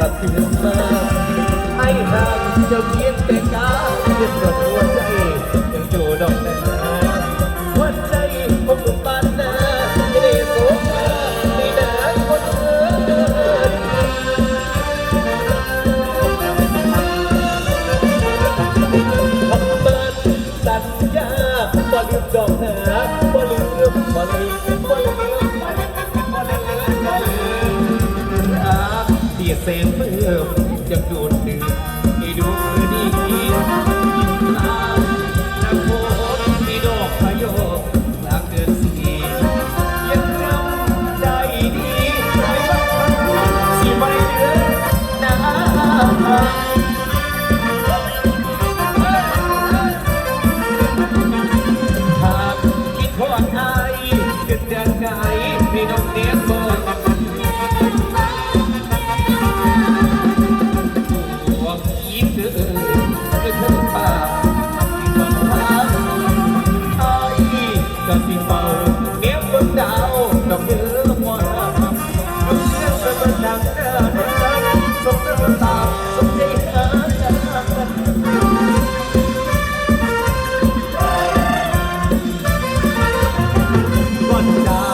ลับคืนมาให้ทางเจ้าเพียงแต่กาเดือดร้อนหัวใจยังอยู่ดอกนาหัวใจผมถูกปานนาไม่ได้สงสารไม่นานคนอื่นคำเปิดสัญญาบ่ลืมดอกหาบ่ลืมบ่ลืมบ่ลืม ดูดดื่มให้ดูดียิ่งลานักโมมีดอกพะโยกกลางเดือนสี่ยังรำใจดีใจบ้างสิไม่เดือนหน้าหากคิดทอดอายขึ้นเดินไกลพี่น้อง down.